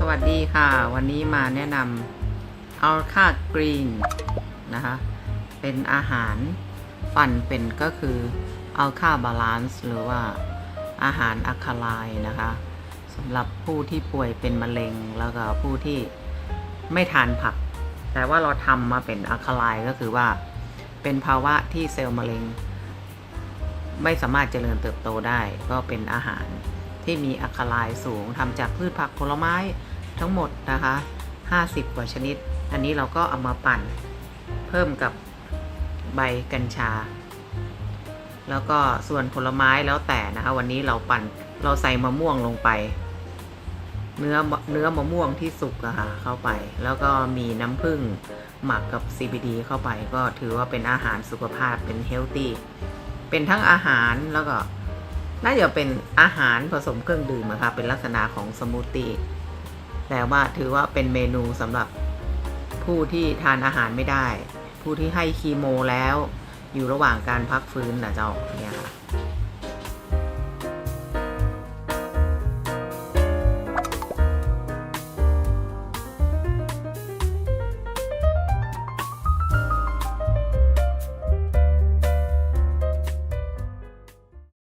สวัสดีค่ะ วันนี้มาแนะนำอัลคากรีนนะคะ เป็นอาหารปั่นเป็นก็คืออัลคาบาลานซ์หรือว่าอาหารอะคาไลนะคะสำหรับผู้ที่ป่วยเป็นมะเร็งแล้วก็ผู้ที่ไม่ทานผัก แต่ว่าเราทำมาเป็นอะคาไลก็คือว่า เป็นภาวะที่เซลล์มะเร็ง ไม่สามารถเจริญเติบโตได้ก็เป็นอาหาร ที่มีอะคาไลน์สูงทำจากพืชผักผลไม้ทั้งหมดนะคะ 50 กว่าชนิด อันนี้เราก็เอามาปั่นเพิ่มกับใบกัญชา แล้วก็ส่วนผลไม้แล้วแต่นะคะ วันนี้เราปั่นเราใส่มะม่วงลงไป เนื้อเนื้อมะม่วงที่สุกอะค่ะเข้าไป แล้วก็มีน้ำผึ้งหมักกับ CBD เข้าไป ก็ถือว่าเป็นอาหารสุขภาพเป็นเฮลตี้เป็นทั้งอาหารแล้วก็ น่าจะเป็นอาหารผสมเครื่องดื่มนะคะเป็นลักษณะของสมูทตี้แต่ว่าถือว่าเป็นเมนูสำหรับผู้ที่ทานอาหารไม่ได้ ผู้ที่ให้คีโมแล้ว อยู่ระหว่างการพักฟื้นนะเจ้าเนี่ยค่ะ